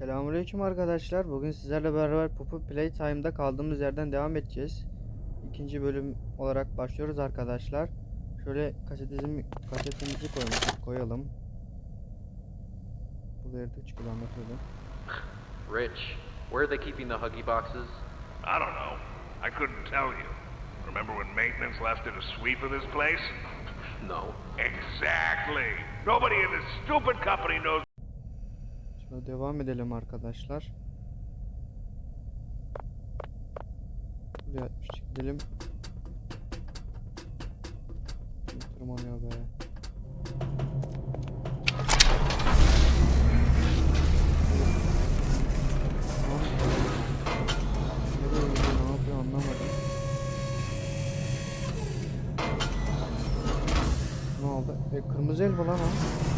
Selamünaleyküm arkadaşlar. Bugün sizlerle beraber Popu Playtime'da kaldığımız yerden devam edeceğiz. İkinci bölüm olarak başlıyoruz arkadaşlar. Şöyle kasetimizi, kasetimizi koyalım. koyalım. Bu yerde çıkıyor anlatıyordu. Rich, where are they keeping the Huggy boxes? I don't know. I couldn't tell you. Remember when maintenance left did a sweep of this place? No. Exactly. Nobody in this stupid company knows. Devam edelim arkadaşlar. Buraya gidelim. Tırmanıyor be. E, kırmızı el mi lan o?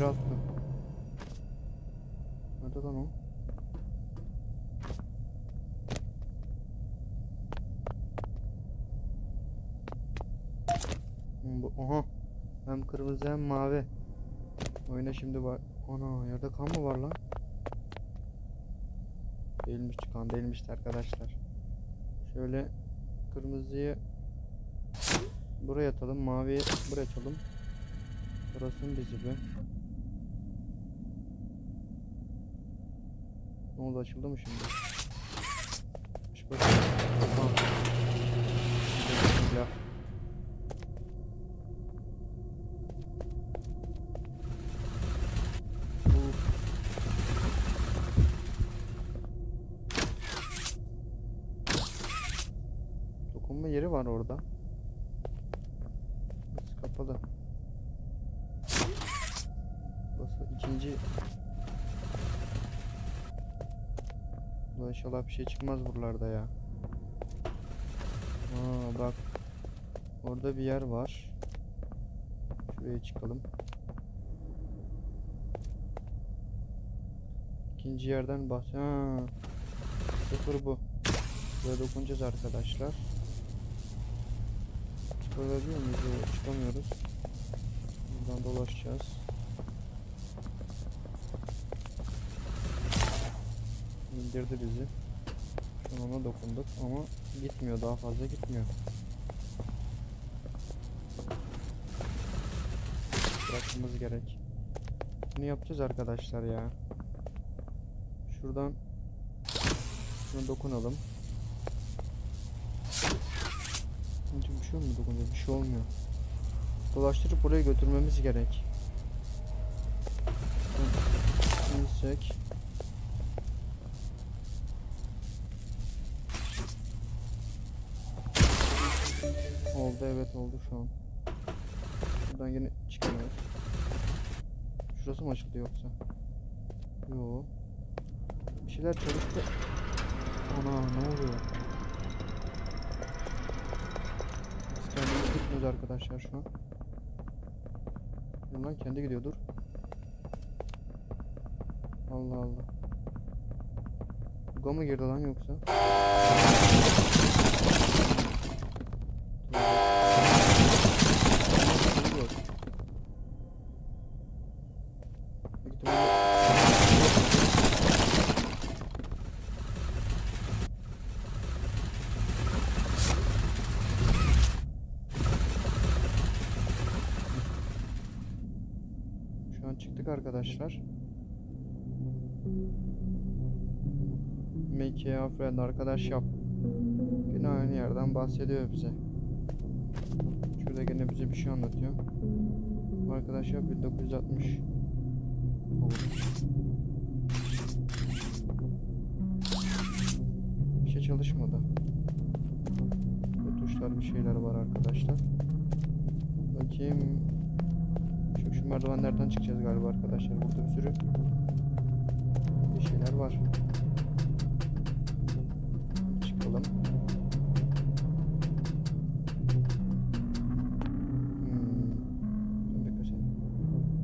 Yere attı. Nerede lan o? Hmm, bu- Aha. Hem kırmızı hem mavi. Oyuna şimdi var. Ana yerde kan mı var lan? Değilmiş kan değilmişti arkadaşlar. Şöyle kırmızıyı buraya atalım, maviyi buraya atalım. Burası mı bizi be? Ne oldu açıldı mı şimdi? Aç bakayım. Dokunma yeri var orada. Kapalı. İnşallah bir şey çıkmaz buralarda ya. Aa bak. Orada bir yer var. Şuraya çıkalım. İkinci yerden bahs. Ha. Sıfır bu. Buraya dokunacağız arkadaşlar. Çıkabiliyor muyuz? Çıkamıyoruz. Buradan dolaşacağız. İndirdi bizi. Şu an ona dokunduk ama gitmiyor daha fazla gitmiyor. Bırakmamız gerek. Bunu yapacağız arkadaşlar ya. Şuradan şuna dokunalım. Önce bir şey olmuyor dokununca bir şey olmuyor. Dolaştırıp buraya götürmemiz gerek. İnsek. Oldu evet oldu şu an. Buradan yine çıkamıyoruz. Şurası mı açıldı yoksa? Yo. Bir şeyler çalıştı. Ana ne oluyor? Biz kendimiz gitmiyoruz arkadaşlar şu an. Bundan kendi gidiyordur. Allah Allah. Buga mı girdi lan yoksa? Yok. Büyük ihtimalle- Şu an çıktık arkadaşlar. Make a friend arkadaş yap. Yine aynı yerden bahsediyor bize. Şurada gene bize bir şey anlatıyor. Arkadaş yap 1960. Olur. Bir şey çalışmadı. Bu tuşlar bir şeyler var arkadaşlar. Bakayım. Merdivenlerden çıkacağız galiba arkadaşlar. Burada bir sürü bir şeyler var. Çıkalım. Hmm.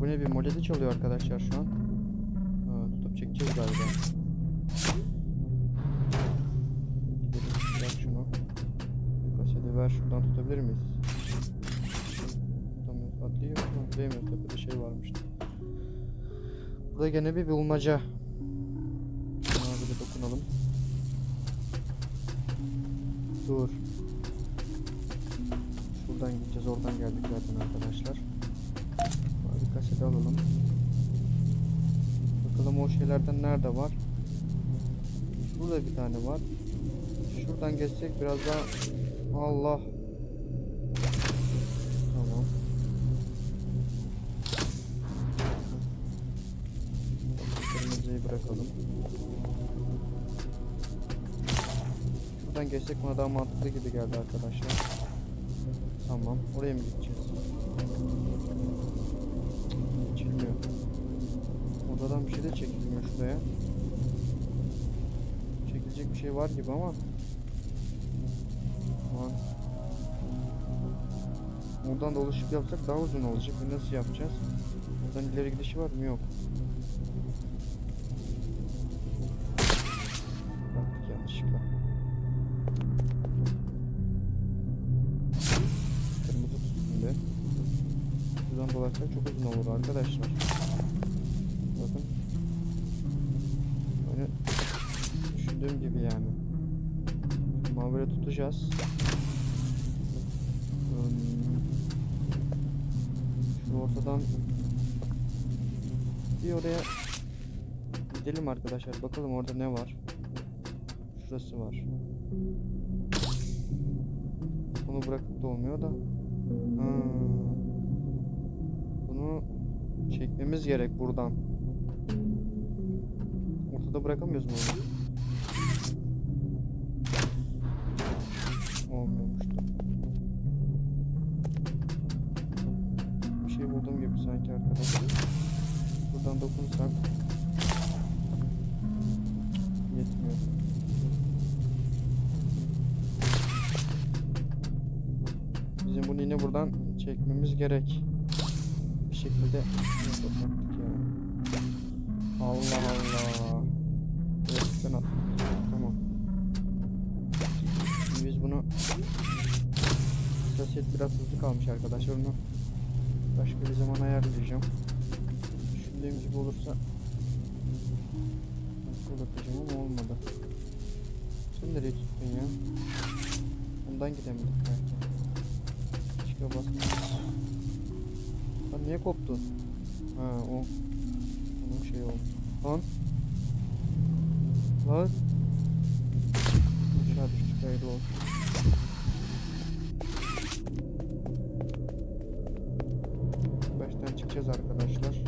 Bu ne bir moledi çalıyor arkadaşlar şu an. Ha, tutup çekeceğiz galiba. Gidelim bırak şunu. Bir kaseti ver şuradan tutabilir miyiz? Atlayıyor. Ama Atlayamıyor tepede şey varmıştı. Burada gene bir bulmaca. Buna bir dokunalım. Dur. Şuradan gideceğiz. Oradan geldik zaten arkadaşlar. Hadi kaseti alalım. Bakalım o şeylerden nerede var? Şurada bir tane var. Şuradan geçsek biraz daha Allah. Bırakalım. Şuradan geçsek bana daha mantıklı gibi geldi arkadaşlar. Tamam. Oraya mı gideceğiz? Geçilmiyor. Odadan bir şey de çekilmiyor şuraya. Çekilecek bir şey var gibi ama. Aman. Oradan dolaşıp yapsak daha uzun olacak. Nasıl yapacağız? Buradan ileri gidişi var mı? Yok. Yanlışlıkla. Kırmızı be. Buradan dolaşsak çok uzun olur arkadaşlar. Bakın. Böyle düşündüğüm gibi yani. Şu Mavi'yle tutacağız. Şu ortadan bir oraya gidelim arkadaşlar. Bakalım orada ne var. Şurası var. Bunu bırakıp da olmuyor da. Ha. Bunu çekmemiz gerek buradan. Ortada bırakamıyoruz mu onu? Olmuyormuş da. Bir şey buldum gibi sanki arkadaşlar. Buradan dokunsak Yine buradan çekmemiz gerek. Bir şekilde. Allah Allah. Evet ben atladım. Tamam. Şimdi biz bunu Hassasiyet biraz hızlı kalmış arkadaşlar. Onu başka bir zaman ayarlayacağım. Düşündüğüm gibi olursa nasıl yapacağım ama olmadı. Sen nereye tuttun ya? Ondan gidemedik belki. Basmışız. Lan niye koptu? Ha o. Onun şey oldu. Lan. Lan. Aşağı düştük hayırlı olsun. Baştan çıkacağız arkadaşlar.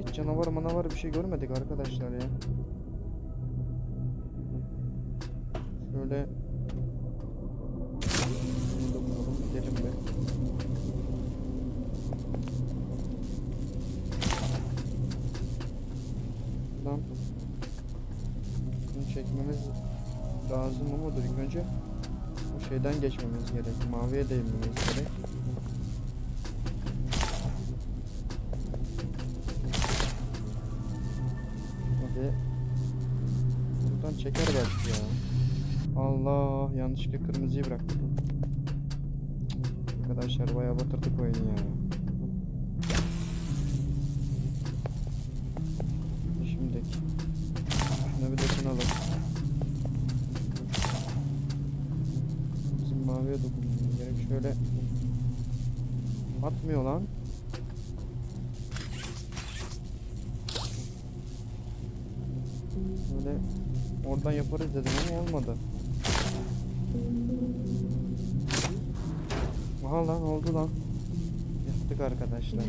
Hiç canavar manavar bir şey görmedik arkadaşlar ya. Şöyle Şunu dokunalım, gidelim be. Buradan bunu çekmemiz lazım ama dur önce bu şeyden geçmemiz gerek. Maviye değmemiz gerek. Allah yanlışlıkla kırmızıyı bıraktık. Arkadaşlar bayağı batırdık oyunu ya. Şimdi şuna bir dokunalım. Bizim maviye dokunmamız gerek. Şöyle atmıyor lan. Böyle oradan yaparız dedim ama olmadı. Aha lan oldu lan. Yaptık arkadaşlar.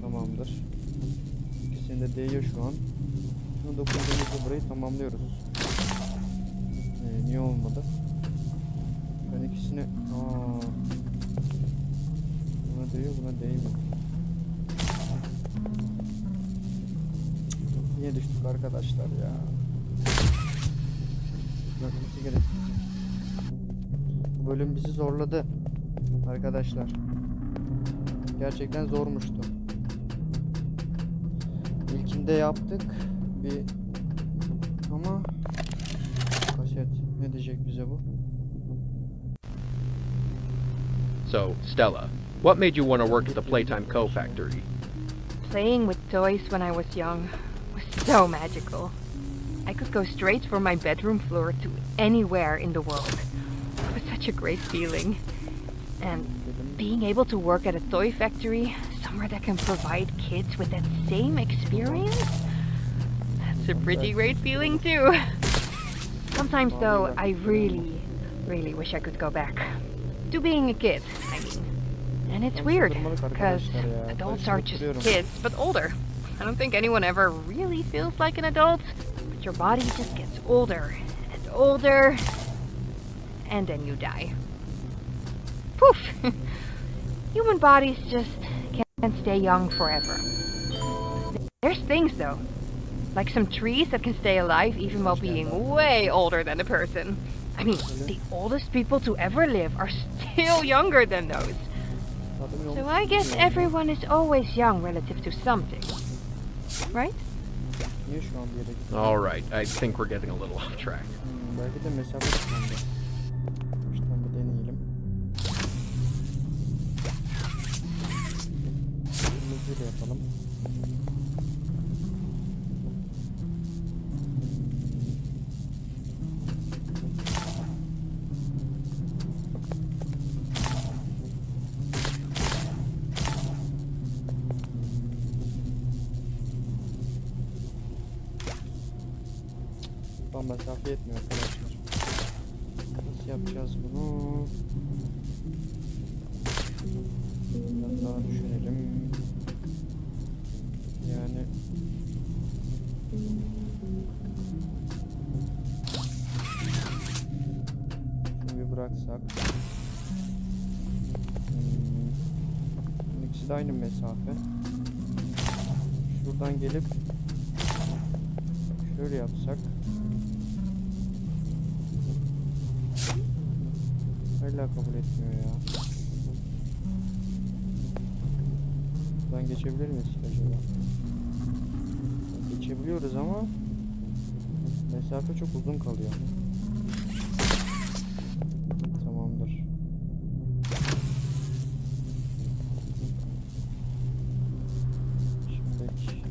Tamamdır. İkisini de değiyor şu an. Şunu dokunduğumuzda burayı tamamlıyoruz. Ee, niye olmadı? Ben ikisini... Aa. Buna değiyor buna değmiyor. Niye düştük arkadaşlar ya? Bırakması gerek. Bu bölüm bizi zorladı. Arkadaşlar. Gerçekten zormuştu. İlkinde yaptık. Bir ama diyecek bize bu? So, Stella, what made you want to work at the Playtime Co. factory? Playing with toys when I was young was so magical. I could go straight from my bedroom floor to anywhere in the world. It was such a great feeling. And being able to work at a toy factory, somewhere that can provide kids with that same experience, that's a pretty great feeling too. Sometimes though, I really, really wish I could go back. To being a kid, I mean. And it's weird, because adults are just kids, but older. I don't think anyone ever really feels like an adult, but your body just gets older and older, and then you die. Poof! Human bodies just can't stay young forever. There's things though, like some trees that can stay alive even while being way older than a person. I mean, the oldest people to ever live are still younger than those. So I guess everyone is always young relative to something. Right? Niye şu an bir yere gidiyor? Alright, I think we're getting a little off track. Da yapalım. Buradan mesafe yetmiyor arkadaşlar. Nasıl yapacağız bunu? Biraz daha düşünelim. Bıraksak. Hmm. İkisi de aynı mesafe. Şuradan gelip şöyle yapsak. Hala kabul etmiyor ya. Buradan geçebilir miyiz acaba? Geçebiliyoruz ama mesafe çok uzun kalıyor. Tamamdır. Şimdiki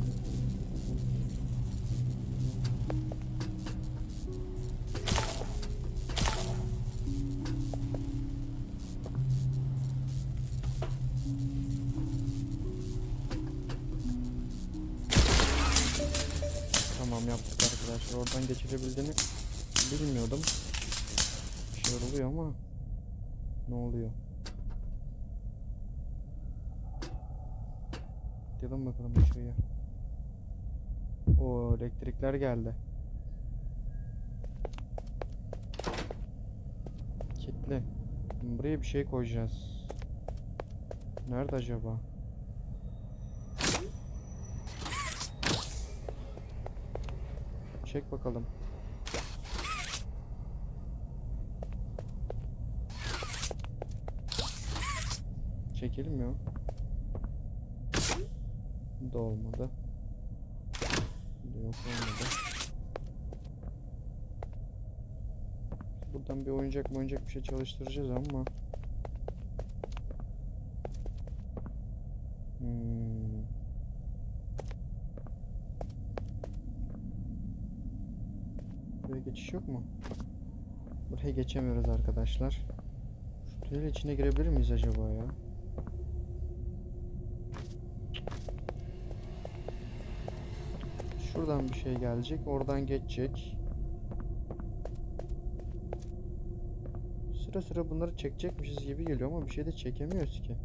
Tamam yaptık arkadaşlar. Oradan geçirebildiğini bilmiyordum. Şeyler oluyor ama ne oluyor? Gidelim bakalım aşağıya. O elektrikler geldi. Kitli. Buraya bir şey koyacağız. Nerede acaba? Çek bakalım. Çekilmiyor. Bu da olmadı. Yok olmadı. Buradan bir oyuncak oyuncak bir şey çalıştıracağız ama. Hmm. Buraya geçiş yok mu? Buraya geçemiyoruz arkadaşlar. Şu tünel içine girebilir miyiz acaba ya? Şuradan bir şey gelecek, oradan geçecek. Sıra sıra bunları çekecekmişiz gibi geliyor ama bir şey de çekemiyoruz ki.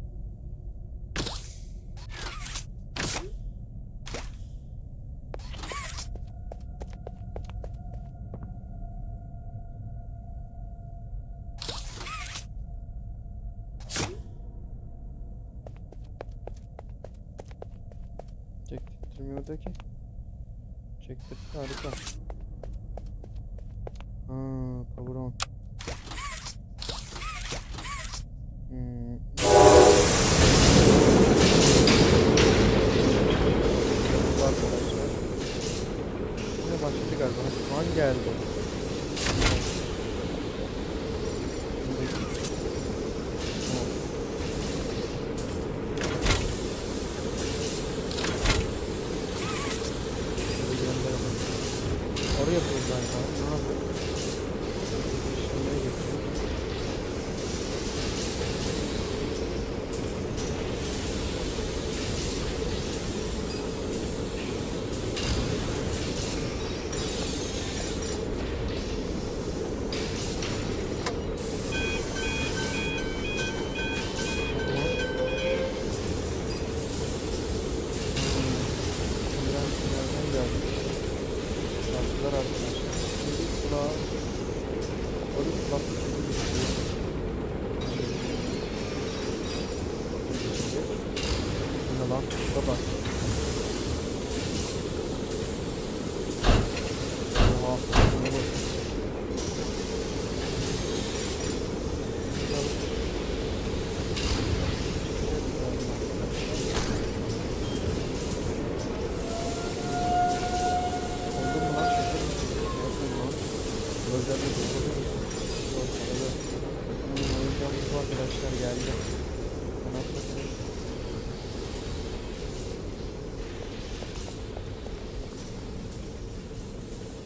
Bu ne lan? Şuna bak. Oha. şuna bak. Oldu mu lan? Yapmayın lan. Gözlerle dokunuyoruz. Yok, evet. Hmm, oyuncağımız bu arkadaşlar geldi. Kanatlı kırık.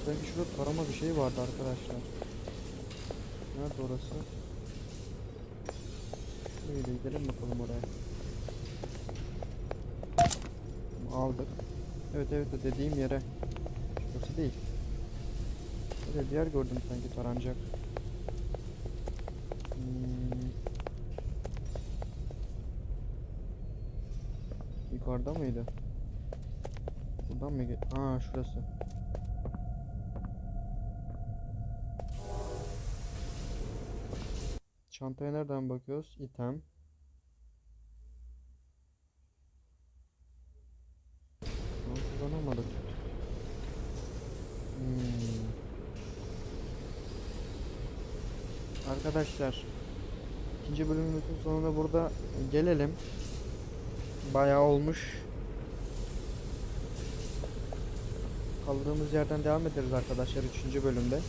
Sanki şurada tarama bir şey vardı arkadaşlar. Nerede orası? Şöyle gidelim bakalım oraya. Aldık. Evet evet dediğim yere. Burası değil. Böyle bir yer gördüm sanki taranacak. Hmm. Yukarıda mıydı? Buradan mı? Aa şurası. Çantaya nereden bakıyoruz? İtem. Ama kullanamadık. Hmm. Arkadaşlar ikinci bölümümüzün sonuna burada gelelim. Bayağı olmuş. Kaldığımız yerden devam ederiz arkadaşlar 3. bölümde.